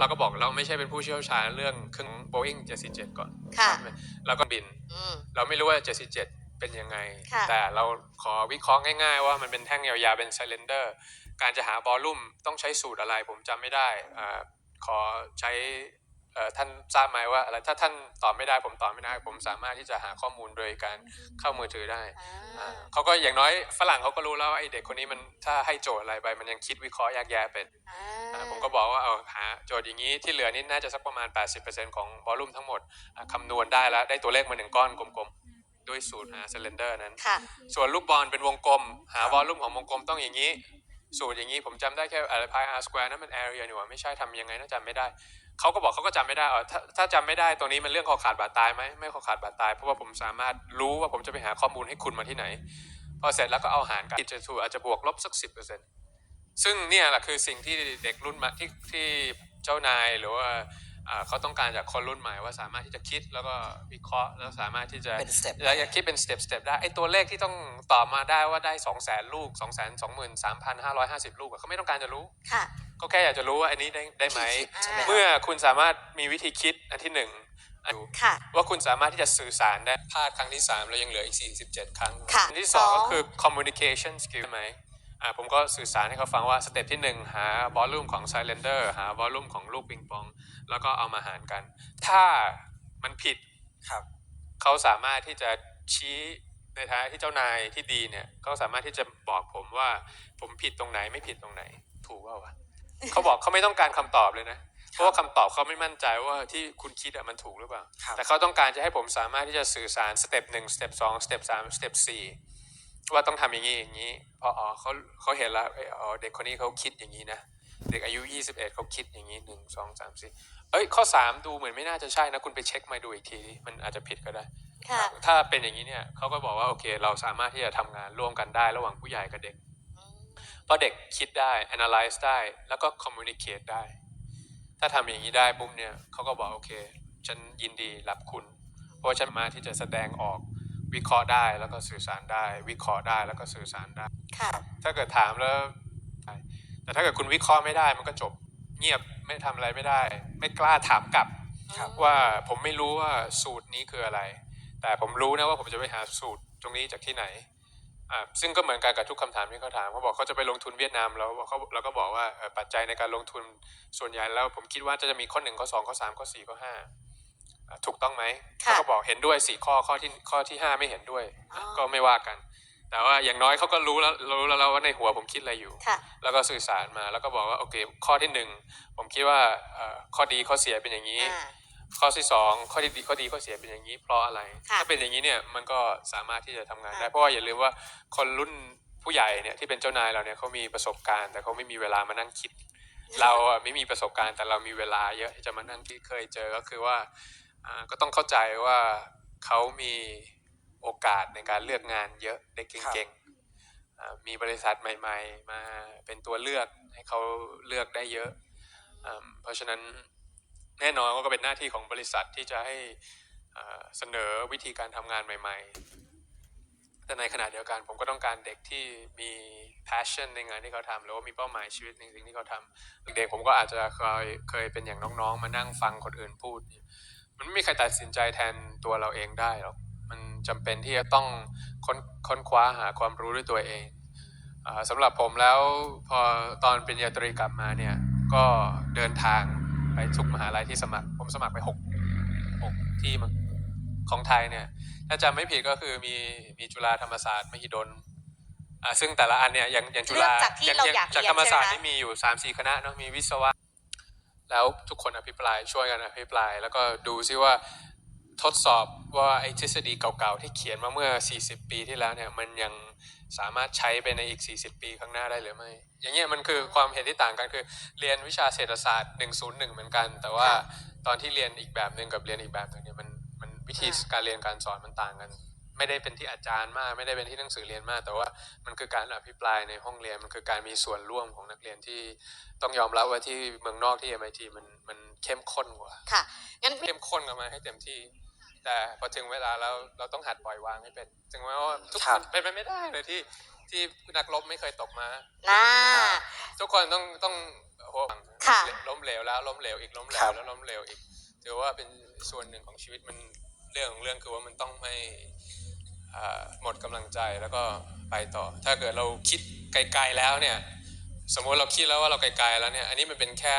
เราก็บอกเราไม่ใช่เป็นผู้เชี่ยวชาญเรื่องเครื่อง Boeing 747 ก่อนค่ะ แล้วก็บิน อืม เราไม่รู้ว่า 747 เป็นยังไง ค่ะ แต่เราขอวิเคราะห์ง่ายๆ ว่ามันเป็นแท่งยาวๆ เป็นไซเลนเดอร์ การจะหาบอลลุ่มต้องใช้สูตรอะไรผมจำไม่ได้อาขอใช้เอ่อ ท่านทราบไหมว่าอะไรถ้าท่านตอบไม่ได้ผมตอบไม่ได้ ผมสามารถที่จะหาข้อมูลโดยการเข้ามือถือได้อ่าเขาก็อย่างน้อยฝรั่งเขาก็รู้แล้วว่าไอเด็กคนนี้มันถ้าให้โจทย์อะไรไป มันยังคิดวิเคราะห์แยกแยะเป็นอ่าอ่าผมก็บอกว่าเอาหาโจทย์อย่างนี้ที่เหลือนี่น่าจะสักประมาณ 80%ของวอลลุ่มทั้งหมดอะคำนวณได้แล้วได้ตัวเลขมาหนึ่งก้อนกลมๆด้วยสูตรหาซิลินเดอร์นั้นค่ะส่วนลูกบอลเป็นวงกลม หาวอลลุ่มของวงกลมต้องอย่างนี้ สูตรอย่างนี้ผมจำได้แค่อะไรพายอาร์สแควร์นั่นมันแอเรียนี่หว่าไม่ใช่ทำยังไงน่าจำไม่ได้ เขาก็บอกเขาก็จำไม่ได้เออถ้าถ้าจำไม่ได้ตรงนี้มันเรื่องคอขาดบาดตายไหมไม่คอขาดบาดตาย เพราะว่าผมสามารถรู้ว่าผมจะไปหาข้อมูลให้คุณมาที่ไหน พอเสร็จแล้วก็เอาหารกันจะถูกอาจจะบวกลบสักสิบเปอร์เซ็นต์ซึ่งเนี่ยแหละคือสิ่งที่เด็กรุ่นใหม่ที่ที่เจ้านายหรือว่าอ่าเขาต้องการจากคนรุ่นใหม่ว่าสามารถที่จะคิดแล้วก็วิเคราะห์แล้วสามารถที่จะเป็น step แล้วคิดเป็นสเต็ปสเต็ปได้ไอ้ตัวเลขที่ต้องตอบมาได้ว่าได้สองแสนลูกสองแสนสองหมื่นสามพันห้าร้อยห้าสิบลูกอะเขาไม่ต้องการจะรู้ค่ะ ก็แค่อยากจะรู้ว่าอันนี้ได้ได้ไหม ใช่ไหมครับ เมื่อคุณสามารถมีวิธีคิดอันที่หนึ่งอันค่ะ ว่าคุณสามารถที่จะสื่อสารได้พลาดครั้งที่สามแล้วยังเหลืออีกสี่สิบเจ็ดครั้ง ค่ะอันที่สองสอง ก็คือ communication skill ใช่ไหมอ่าผมก็สื่อสารให้เขาฟังว่าสเต็ปที่หนึ่งหาวอลลุ่มของ cylinder หาวอลลุ่มของลูกปิงปอง แล้วก็เอามาหารกัน ถ้ามันผิด ครับ เขาสามารถที่จะชี้ในฐานะที่เจ้านายที่ดีเนี่ยเขาสามารถที่จะบอกผมว่าผมผิดตรงไหนไม่ผิดตรงไหน ถูกเปล่าวะ เขาบอกเขาไม่ต้องการคำตอบเลยนะ เพราะว่าคำตอบเขาไม่มั่นใจว่าที่คุณคิดอะมันถูกหรือเปล่าครับแต่เขาต้องการจะให้ผมสามารถที่จะสื่อสารสเต็ปหนึ่งสเต็ปสองสเต็ปสามสเต็ปสี่ว่าต้องทำอย่างนี้อย่างนี้เพราะอ๋อเขาเขาเห็นแล้วเอ้ยอ๋อเด็กคนนี้เขาคิดอย่างนี้นะเด็กอายุ 21เขาคิดอย่างนี้หนึ่งสองสามสี่เอ้ยข้อสามดูเหมือนไม่น่าจะใช่นะ คุณไปเช็คมาดูอีกทีดิมันอาจจะผิดก็ได้ค่ะถ้าเป็นอย่างนี้เนี่ยเขาก็บอกว่าโอเค เราสามารถที่จะทำงานร่วมกันได้ระหว่างผู้ใหญ่กับเด็ก เพราะเด็กคิดได้ analyze ได้ แล้วก็ communicate ได้ ถ้าทำอย่างนี้ได้ปุ๊บเนี่ยเขาก็บอกโอเค ฉันยินดีรับคุณ เพราะว่าฉันสามารถที่จะแสดงออกวิเคราะห์ได้แล้วก็สื่อสารได้ วิเคราะห์ได้แล้วก็สื่อสารได้ ค่ะ ถ้าเกิดถามแล้ว แต่ถ้าเกิดคุณวิเคราะห์ไม่ได้มันก็จบเงียบไม่ทำอะไรไม่ได้ ไม่กล้าถามกลับ ครับ ว่าผมไม่รู้ว่าสูตรนี้คืออะไร แต่ผมรู้นะว่าผมจะไปหาสูตรตรงนี้จากที่ไหน อ่าซึ่งก็เหมือนกันกับทุกคำถามที่เขาถามเขาบอกเขาจะไปลงทุนเวียดนามแล้วเขาเราก็บอกว่าเอ่อปัจจัยในการลงทุนส่วนใหญ่แล้ว ผมคิดว่าจะมีข้อหนึ่งข้อสองข้อสามข้อสี่ข้อห้าอ่าถูกต้องไหมค่ะเขาก็บอกเห็นด้วยสี่ข้อข้อที่ข้อที่ห้าไม่เห็นด้วยอ๋อก็ไม่ว่ากัน แต่ว่าอย่างน้อยเขาก็รู้แล้วรู้แล้วว่าในหัวผมคิดอะไรอยู่ค่ะแล้วก็สื่อสารมาแล้วก็บอกว่าโอเค ข้อที่หนึ่งผมคิดว่าเอ่อข้อดีข้อเสียเป็นอย่างนี้อ่า ข้อที่สองข้อที่ดีข้อดีข้อเสียเป็นอย่างนี้เพราะอะไร ค่ะถ้าเป็นอย่างนี้เนี่ยมันก็สามารถที่จะทำงานได้ ค่ะ เพราะว่าอย่าลืมว่าคนรุ่นผู้ใหญ่เนี่ยที่เป็นเจ้านายเราเนี่ยเขามีประสบการณ์ แต่เขาไม่มีเวลามานั่งคิด เราอะไม่มีประสบการณ์แต่เรามีเวลาเยอะที่จะมานั่งที่เคยเจอก็คือว่าอ่าก็ต้องเข้าใจว่าเขามีโอกาสในการเลือกงานเยอะเด็กเก่งๆอ่ามีบริษัทใหม่ ๆ มาเป็นตัวเลือกให้เขาเลือกได้เยอะอ่าเพราะฉะนั้น แน่นอนว่าก็เป็นหน้าที่ของบริษัทที่จะให้เสนอวิธีการทำงานใหม่ ๆ แต่ในขณะเดียวกันผมก็ต้องการเด็กที่มี passion ในงานที่เขาทำหรือว่ามีเป้าหมายชีวิตในสิ่งที่เขาทำเด็กผมก็อาจจะเคยเคยเป็นอย่างน้องๆ มานั่งฟังคนอื่นพูด มันไม่มีใครตัดสินใจแทนตัวเราเองได้หรอกมันจำเป็นที่จะต้องค้นค้นคว้าหาความรู้ด้วยตัวเองอสำหรับผมแล้วพอตอนปริญญาตรีกลับมาเนี่ยก็เดินทาง ไปทุกมหาลัยที่สมัคร ผมสมัครไปหกหกที่มั้งของไทยเนี่ยถ้าจำไม่ผิดก็คือมีมีจุฬาธรรมศาสตร์มหิดลอ่าซึ่งแต่ละอันเนี่ยอย่างอย่างจุฬาเลือกจากที่เราอยากจากเรียนธรรมศาสตร์ใช่ไหมนี่มีอยู่สามสี่คณะเนาะมีวิศวะ แล้วทุกคนอภิปรายช่วยกันอภิปราย แล้วก็ดูซิว่า ทดสอบว่าไอ้ทฤษฎีเก่าๆ ที่เขียนมาเมื่อ 40 ปีที่แล้วเนี่ยมันยังสามารถใช้ไปในอีก 40 ปีข้างหน้าได้หรือไม่ อย่างเงี้ยมันคือความเห็นที่ต่างกันคือ เรียนวิชาเศรษฐศาสตร์ 101 เหมือนกัน แต่ว่าตอนที่เรียนอีกแบบหนึ่งกับเรียนอีกแบบหนึ่งเนี่ยมันมันวิธีการเรียนการสอนมันต่างกัน ไม่ได้เป็นที่อาจารย์มาก ไม่ได้เป็นที่หนังสือเรียนมาก แต่ว่ามันคือการอภิปรายในห้องเรียนมันคือการมีส่วนร่วมของนักเรียนที่ต้องยอมรับว่าที่เมืองนอกที่ MIT มันมันเข้มข้นกว่าค่ะงั้นเข้มข้นกันมาให้เต็มที่ แต่พอถึงเวลาแล้วเราต้องหัดปล่อยวางให้เป็น ถึงแม้ว่าทุกครับเป็นไปไม่ได้เลยที่ที่นักรบไม่เคยตกมาน่าทุกคนต้องต้องโอ้โหค่ะล้มเหลวแล้วล้มเหลวอีกล้มเหลครัวบแล้วล้มเหลวอีกถือว่าเป็นส่วนหนึ่งของชีวิตมันเรื่องของเรื่องคือว่ามันต้องไม่อ่าหมดกำลังใจแล้วก็ไปต่อ ถ้าเกิดเราคิดไกลๆแล้วเนี่ย สมมติเราคิดแล้วว่าเราไกลๆแล้วเนี่ย อันนี้มันเป็นแค่